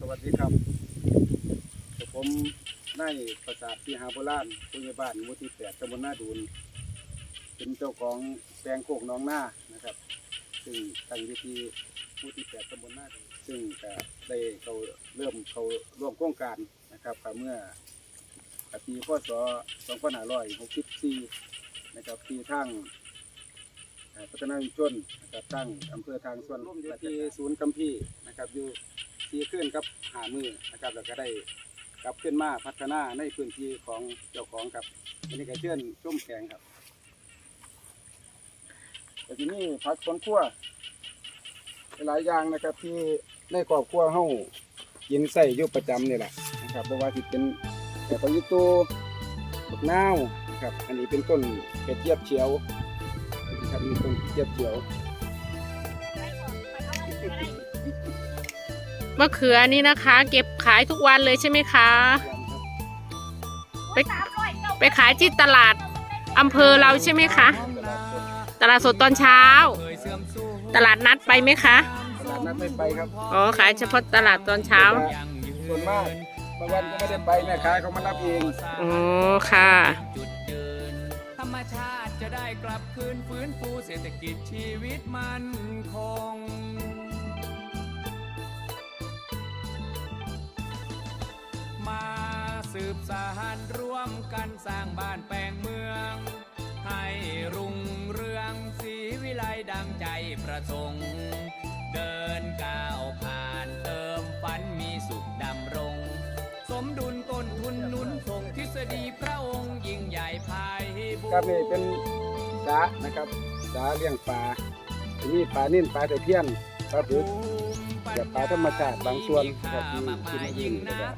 สวัสดีครับ ผมนายประสาทที่หาโบราณผู้ใหญ่บ้านหมู่ที่แปดตำบลหน้าดูนเป็นเจ้าของแปลงโคกหน้องหน้านะครับ ซึ่งตั้งอยู่ที่หมู่ที่แปดตำบลหน้าดูนซึ่งก็ได้เขาเริ่มเขาร่วมโครงการนะครับก็เมื่อปีพศ2564นะครับที่ทางเอ่อพัฒนาชุมชนนะครับตั้งอำเภอทางส่วนร่วมอยู่ที่ศูนย์กัมพีนะครับอยู่ ที่ขึ้นกับหามือนะครับแล้วก็ได้กลับขึ้นมาพัฒนาในพื้นที่ของเจ้าของครับอันนี้ก็เชื่อนชุ่มแข็งครับแต่ทีนี้ผักสวนครัวหลายอย่างนะครับที่ในครอบครัวเฮากินใส่อยู่ประจำนี่แหละนะครับเพราะว่าที่เป็นแต่ปลายิตูบักนาวนะครับอันนี้เป็นต้นกระเจี๊ยบเฉียวนะครับมีต้นเจี๊ยบเขียว มะเขือนี่นะคะ เก็บขายทุกวันเลยใช่ไหมคะ ไปไปขายที่ตลาดอำเภอเราใช่ไหมคะ ตลาดสดตอนเช้า ตลาดนัดไปไหมคะ ตลาดนัดไม่ไปครับอ๋อขายเฉพาะตลาดตอนเช้า ส่วนมากบางวันก็ไม่ได้ไปแม่ค้าเขามารับเองอ๋อค่ะจุดยืนธรรมชาติจะได้กลับคืนฟื้นฟูเศรษฐกิจชีวิตมันคง สืบสานร่วมกันสร้างบ้านแปลงเมือง ให้รุ่งเรืองสีวิไลดังใจประสงค์ เดินก้าวผ่านเติมฝันมีสุขดำรง สมดุลต้นทุนหนุนส่งทฤษฎีพระองค์ยิ่งใหญ่ภายบูรครับณ์นี่เป็นสานะครับสาเลี้ยงปลาที่นี่ปลานิ่นปลาตะเพียนปลาบึกอย่าปลาธรรมชาติบางส่วนครับที่ที่ไม่ยินนะครับ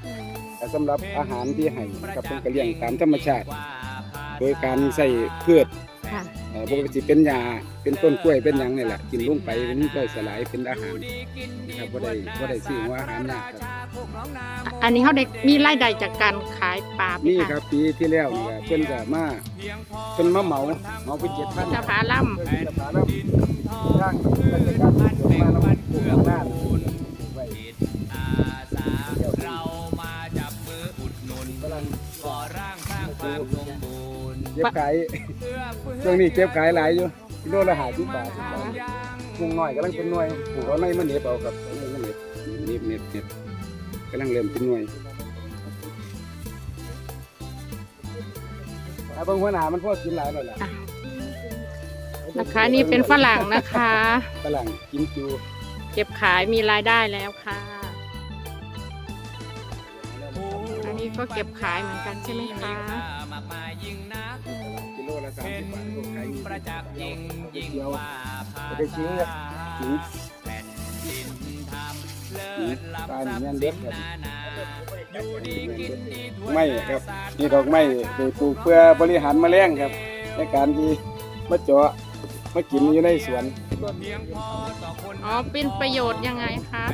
แต่สำหรับอาหารที่ให้นะครับเพิ่นก็เลี้ยงตามธรรมชาติ โดยการใส่พืชค่ะ เอ่อปกติเป็นยาเป็นต้นกล้วยเป็นหยังนี่แหละกินลงไปเป็นย่อยสลายเป็นอาหารนะครับบ่ได้บ่ได้ซื้อว่าอาหารยากครับ อันนี้เขาเด็กมีรายได้จากการขายปลาไหมนี่คะครับปีที่แล้วนี่ก็เพิ่นก็มาเพิ่นมาเหมาเหมาไปเจ็ดพันสะพาล่เพื่อจะพาเราย่างราชการเกิดมาแล้วมันปลูกข้างหน้าไกำลังก่อร่างสร้างความสมบูรณ์เก็บขายเพื่อฟื้ช่วงนี้เก็บขายหลายอยู่กิโลละห้าสิบบาทมุงน้อยกำลังเป็นหน่วยปลูกเอาในมันเหน็บเอาครับเอาในมันเหน็บเหน็บเหน็บเหน็บกำลังเริ่มเป็นหน่วยถ้าเบิ่งหัวหน้ามันพอกินหลายหน่อยล่ะำนะคะนี่เป็นฝรั่งนะคะ ฝรั่งกินจู เก็บขายมีรายได้แล้วค่ะ นี้ก็เก็บขายเหมือนกันใช่ไหมคะมากมายยิ่งนักกิโลละสามเป็สินบบาทพวกขายมีประจักษ์ยิ่งยิ่งว่าภาษาถึงแผ่นดินทำเลิศล้ำทรัพย์สินนานาอยู่ดีกินดีทั่วไม่ครับนี่ดอกไม้โดยปลูกเพื่อบริหารแมลงครับ ในการที่มาเจาะมากินอยู่ในสวนอ๋อเป็นประโยชน์ยังไงคะ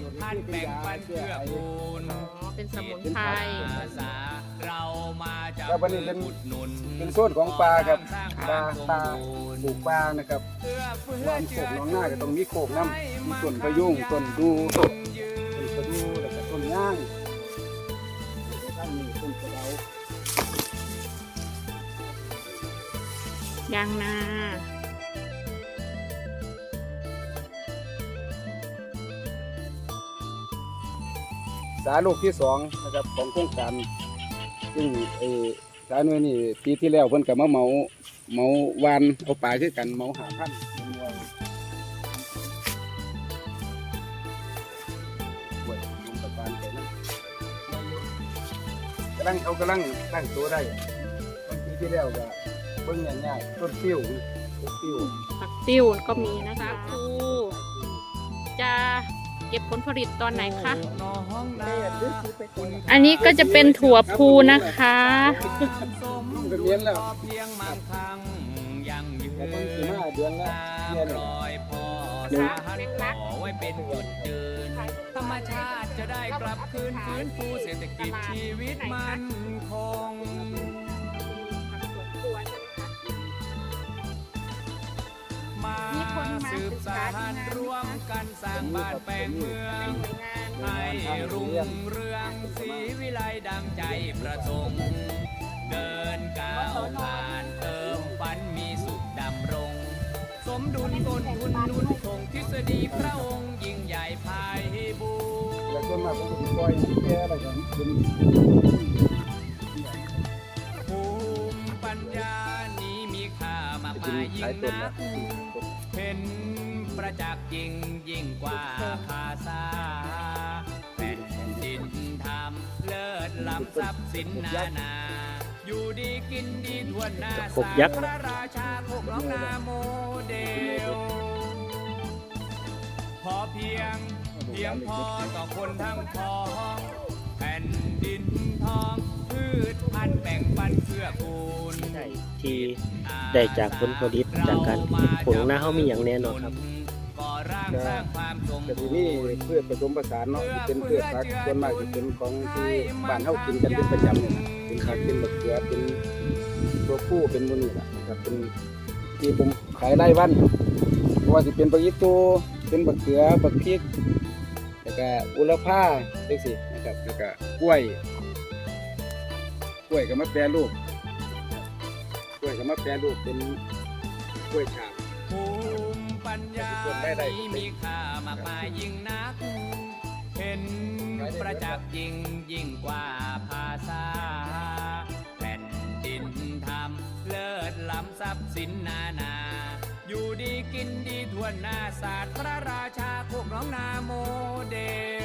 ชพันธุ์แบ่งปันเพื่อคูณอ๋อเป็นสมุนไพรอาสาเรามาจับครับวันนี้เป็น อุดหนุนเป็นโซนของปลาครับปลาปลาเปลูกปลานะครับพื่อฟื้นวางโขกน้องหน้าก็ต้องมีโขกน้ำมีต้นประยุ่งต้นดูต้นประดูแล้วก็ต้นย่างข้างนี้ต้นกระเดายางนาาลูกที่สองนะครับของโครงการซึ่งเออสาหน่วยนี่ปีที่แล้วเพิ่นก็มาเหมาเหมาวานเอาปลาคือกันเหมาหาพันเป็นวัวป่วยลงตะปานไปนะกำลังเขากำลังตั้งตัวได้ปีที่แล้วก็เบิ่งง่ายๆต้นติ้วต้นติ้วผักติ้วก็มีนะคะครูจะ เก็บผลผลิตตอนไหนคะน้องนาอันนี้ก็จะเป็นถั่วพูนะคะสมก็เรียนแล้วพอเพียงมั่งคั่งยังยืแต่ต้องสินมาเดือนละตามเรียนรอยพ่อสาหัสต่อไว้เป็นจุดยืนธรรมชาติจะได้กลับคืนฟื้นฟูเศรษฐกิจชีวิตมันคง สืบสานร่วมกันสร้างบ้านแปลงเมือง ให้รุ่งเรืองสีวิไลดังใจประสงค์เดินก้าวผ่านเติมฝันมีสุขดำรง สมดุลตนทุนนุนคงทฤษฎีพระองค์ยิ่งใหญ่ภายบูแล้วส่วนมาผมก็ปล่อยแก่อะไรกันภูมิปัญญานี้มีค่ามากมายยิ่งนัก จักษ์จริงยิ่งกว่าภาษาแผ่นดินธรรมเลิศล้ำทรัพย์สินนานา อยู่ดีกินดีทวนหน้าขบยักษ์พระราชาโคกน้องนาโมเดล พอเพียงเพียงพอต่อคนทั้งพ้องแผ่นดินทองพืชพันธุ์แบ่งปันเพื่อกูลที่ได้จากผลผลิตจากการเก็บผลหน้าเขามีอย่างแน่นอนครับ ก่อร่างสร้างความสมแต่ทีบูนี้รณ์พืชผสมผสานเนาะที่เป็นพืชผักส่วนมากจะเป็นของที่บ้านเฮากินกันเป็นประจำเนี่ยนะเป็นผักเป็นมะเขือเป็นตัวผู้เป็นมื้อนี้ล่ะนะครับเป็นที่ผมขายรายวันเพราะว่าสิเป็นผักอีตูเป็นบักเขือบักพริกแล้วก็อุลภาจังซี่นะครับแล้วก็กล้วย กล้วยก็มาแปรรูปกล้วยก็มาแปรรูปเป็นกล้วยฉาบ ภูมิปัญญานี้มีค่ามากมายยิ่งนัก เห็นประจักษ์ยิ่งยิ่งกว่าภาษาแผ่นดินธรรมเลิศล้ำทรัพย์สินนานา อยู่ดีกินดีทวนหน้าศาสตร์พระราชาโคกน้องนาโมเดล